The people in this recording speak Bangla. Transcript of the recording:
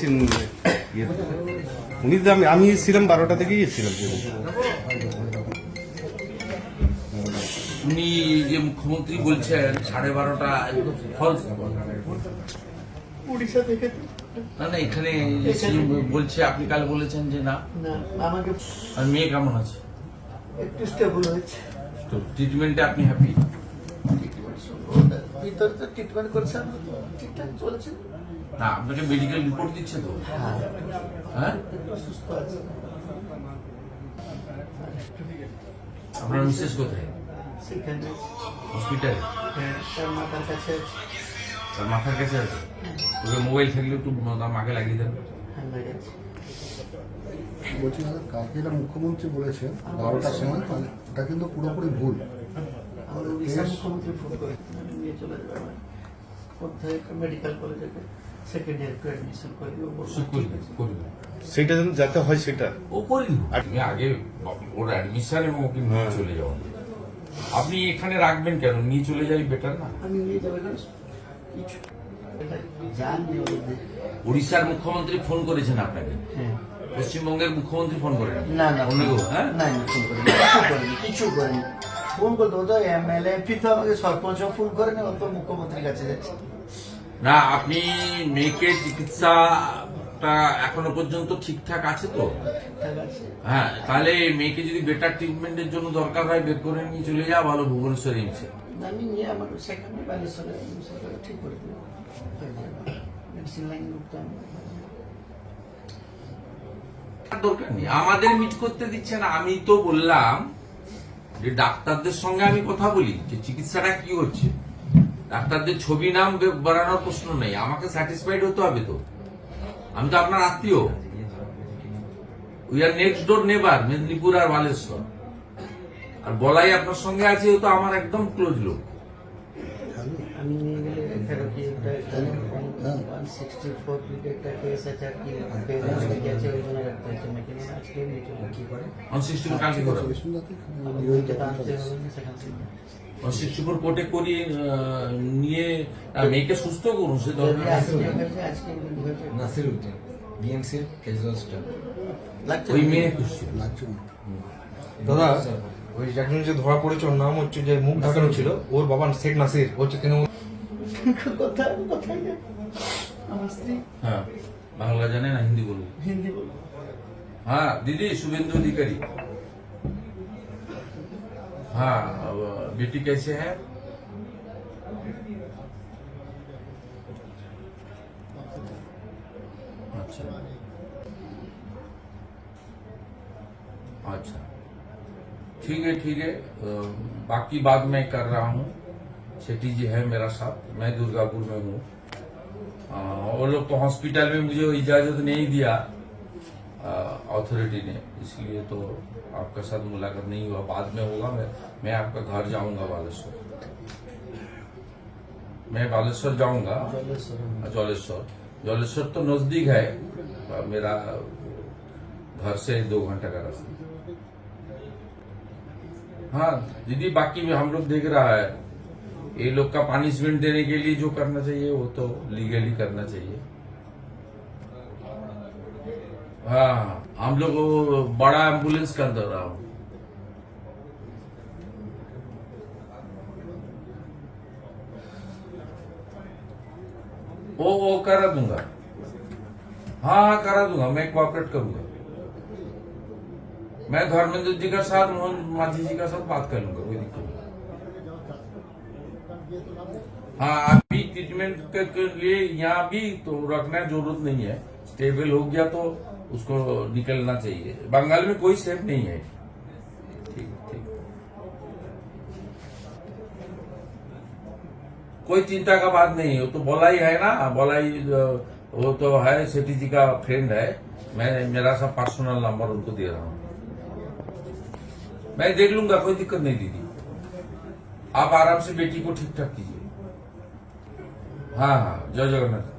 ইয়ে, উনি তো আমি আমি ছিলাম বারোটা থেকেই এসেছিলাম উনি যে মুখ্যমন্ত্রী বলছেন সাড়ে বারোটা ফলস উড়িষ্যা থেকে না না এখানে বলছে আপনি কাল বলেছেন যে না। না আমাকে আর মেয়ে কেমন আছে? একটু স্টেবল হয়েছে। তো ট্রিটমেন্টে আপনি হ্যাপি ভিতরে তো ট্রিটমেন্ট করছে ঠিকঠাক চলছে? না আপনাকে মেডিকেল রিপোর্ট দিচ্ছে তো। হ্যাঁ? হ্যাঁ সুস্থ আছে আপনার মিসেস কোথায়? সেখানে। হসপিটালে হ্যাঁ, তার মাথার কাছে আছে। তার মাথার কাছে আছে? ওকে মোবাইল থাকলে একটু মাকে লাগিয়ে দেন। হ্যাঁ বলছি দাদা কালকে এটা মুখ্যমন্ত্রী বলেছেন বারোটার সময় ওটা কিন্তু পুরোপুরি ভুল। আমার উড়িষ্যার মুখ্যমন্ত্রী ফোন করে নিয়ে চলে যাবে আমার। কোথায় মেডিকেল কলেজে সেকেন্ড ইয়ার অ্যাডমিশন করে দেবো। বলল, সে ঠিক করবে আছে। করবে। সেইটা যেন যাতে হয় সেটা। ও করে দিব। আগে ওর অ্যাডমিশন এবং ওকে নিয়ে হ্যাঁ। চলে যাও। আপনি এখানে রাখবেন কেন? নিয়ে চলে যাই বেটার না? আমি নিয়ে যাব এখানে কিছু উড়িষ্যার মুখ্যমন্ত্রী ফোন করেছেন আপনাকে? হ্যাঁ। পশ্চিমবঙ্গের মুখ্যমন্ত্রী ফোন করেন? না না অন্য হ্যাঁ? না না ফোন করেনি। কিছু করেনি। কিছু করেনি। ফোন করতে হতো এমএলএ তো আমাকে সরপঞ্চ ফোন করেনি অত মুখ্যমন্ত্রীর কাছে যাচ্ছে। না আপনি মেয়েকে চিকিৎসাটা এখনও পর্যন্ত ঠিকঠাক আছে তো? হ্যাঁ তাহলে মেয়েকে যদি বেটার ট্রিটমেন্টের জন্য দরকার হয় বের করে নিয়ে চলে যাওয়া ভালো ভুবনেশ্বর এইমসে আমি নিয়ে আমার সেখানে বালেশ্বরে ঠিক করে দেবো। মেডিসিন লাইন ঢুকতে দরকার নেই। আমাদের মিট করতে দিচ্ছে না আমি তো বললাম যে ডাক্তারদের সঙ্গে আমি কথা বলি যে চিকিৎসাটা কি হচ্ছে ডাক্তারদের ছবি নাম বাড়ানোর প্রশ্ন নেই আমাকে স্যাটিসফাইড হতে হবে তো আমি তো আপনার আত্মীয় উই আর নেক্সট ডোর নেবার মেদিনীপুর আর বালেশ্বর আর বলাই আপনার সঙ্গে আছে তো আমার একদম ক্লোজ লোক আমি নিয়ে গেলে ফেরত দিয়ে একটা ওয়ান সিক্সটি ফোর একটা কেস আছে আর কি পেমেন্ট গেছে ওই জন্য রাখতে হচ্ছে নাকি আজকে নিয়ে কি করে অনসিক্সটি কালকে করা হবে। শুনলাম ওইটা আনতে হবে সেখান থেকে অনসিক্সটি কোর্টে করিয়ে নিয়ে মেয়েকে সুস্থ করুন সে দরকার আজকে নাসির উদ্দিন বিএমসির ক্যাজুয়াল স্টাফ লাগছে ওই মেয়ে লাগছে দাদা ওই একজন যে ধরা পড়েছে ওর নাম হচ্ছে যে মুখ ঢাকানো ছিল ওর বাবা শেখ নাসির। ও হচ্ছে তৃণমূল কোথায় কোথায় যায়? আমার স্ত্রী হ্যাঁ বাংলা জানে না হিন্দি বলবে হিন্দি বলবো हाँ दीदी शुभेंदु अधिकारी हाँ अब बेटी कैसे है अच्छा अच्छा ठीक है ठीक है अ, बाकी बात मैं कर रहा हूँ शेट्टी जी है मेरा साथ मैं दुर्गापुर में हूँ। वो लोग तो हॉस्पिटल में मुझे इजाज़त नहीं दिया अथॉरिटी ने। इसलिए तो आपका साथ मुलाकात नहीं हुआ। बाद में होगा मैं मैं आपका घर जाऊँगा बालेश्वर। मैं बालेश्वर जाऊँगा। जौलेश्वर जौलेश्वर तो नज़दीक है। मेरा घर से दो घंटा का रास्ता। हाँ दीदी बाकी में हम लोग देख रहा है। ये लोग का पनिशमेंट देने के लिए जो करना चाहिए, वो तो लीगली करना चाहिए। हाँ हम लोग बड़ा एंबुलेंस कर दे रहा हूँ। वो वो करा दूँगा। हाँ हाँ करा दूँगा, मैं कोऑपरेट करूँगा। मैं धर्मेंद्र जी का साथ, मोहन मांझी जी का साथ बात कर लूँगा, कोई दिक्कत हाँ अभी ट्रीटमेंट के, लिए यहाँ भी तो रखना ज़रूरत नहीं है। स्टेबल हो गया तो उसको निकलना चाहिए। बंगाल में कोई सेफ़ नहीं है। ठीक ठीक। कोई चिंता का बात नहीं है। वो तो बोला ही है ना बोला ही वो तो है सेठी जी का फ्रेंड है। मैं मेरा सब पर्सनल नंबर उनको दे रहा हूँ। मैं देख लूँगा कोई दिक्कत नहीं दीदी। आप आराम से बेटी को ठीक ठाक कीजिए। हाँ हाँ जय जगन्नाथ।